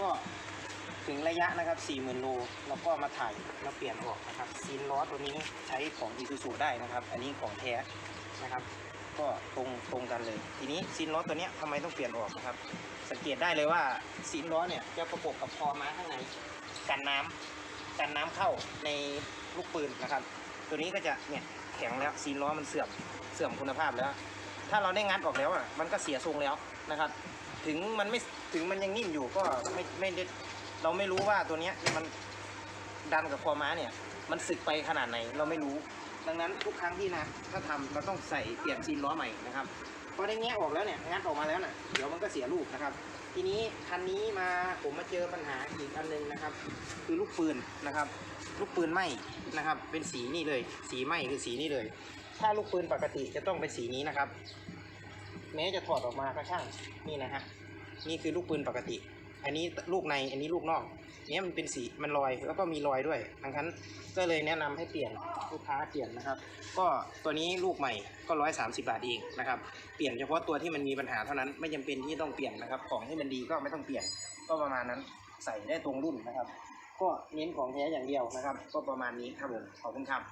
ก็ถึงระยะนะครับ 40,000 โลเราก็มาถ่ายแล้วเปลี่ยนออกนะครับซีนล้อตัวนี้ใช้ของอีซูซูได้นะครับ อันนี้ของแท้นะครับ ก็ตรงตรงกันเลย ทีนี้ซีนล้อตัวนี้ยทำไมต้องเปลี่ยนออกนะครับ สังเกตได้เลยว่าซีนล้อเนี่ยจะประกบกับคอม้าข้างในกันน้ำกันน้ำเข้าในลูกปืนนะครับ ตัวนี้ก็จะเนี่ยแข็งแล้วซีนล้อมันเสื่อมเสื่อมคุณภาพแล้ว ถ้าเราได้งัดออกแล้วอะมันก็เสียทรงแล้วนะครับ ถึงมันไม่ถึงมันยังนิ่มอยู่ก็ไม่ไม่ได้เราไม่รู้ว่าตัวเนี้ยมันดันกับคอม้าเนี่ย มันสึกไปขนาดไหนเราไม่รู้ ดังนั้นทุกครั้งที่นะถ้าทำเราต้องใส่เปลี่ยนซีนล้อใหม่นะครับพอได้แงะออกแล้วเนี่ยงัดออกมาแล้วน่ะเดี๋ยวมันก็เสียรูปนะครับ ทีนี้คันนี้มาผมมาเจอปัญหาอีกอันหนึงนะครับ คือลูกปืนนะครับ ลูกปืนไหมนะครับ เป็นสีนี่เลย สีไหมคือสีนี่เลย ถ้าลูกปืนปกติจะต้องเป็นสีนี้นะครับ แม้จะถอดออกมาก็ช่างนี่นะฮะนี่คือลูกปืนปกติ อันนี้ลูกในอันนี้ลูกนอกเนี้ยมันเป็นสีมันลอยแล้วก็มีรอยด้วยดังนั้นก็เลยแนะนำให้เปลี่ยนลูกค้าเปลี่ยนนะครับ ก็ตัวนี้ลูกใหม่ก็ร้อยสามสิบาทเองนะครับเปลี่ยนเฉพาะตัวที่มันมีปัญหาเท่านั้นไม่จำเป็นที่ต้องเปลี่ยนนะครับของที่มันดีก็ไม่ต้องเปลี่ยนก็ประมาณนั้นใส่ได้ตรงรุ่นนะครับ ก็เน้นของแท้อย่างเดียวนะครับ ก็ประมาณนี้ครับผมขอบคุณครับ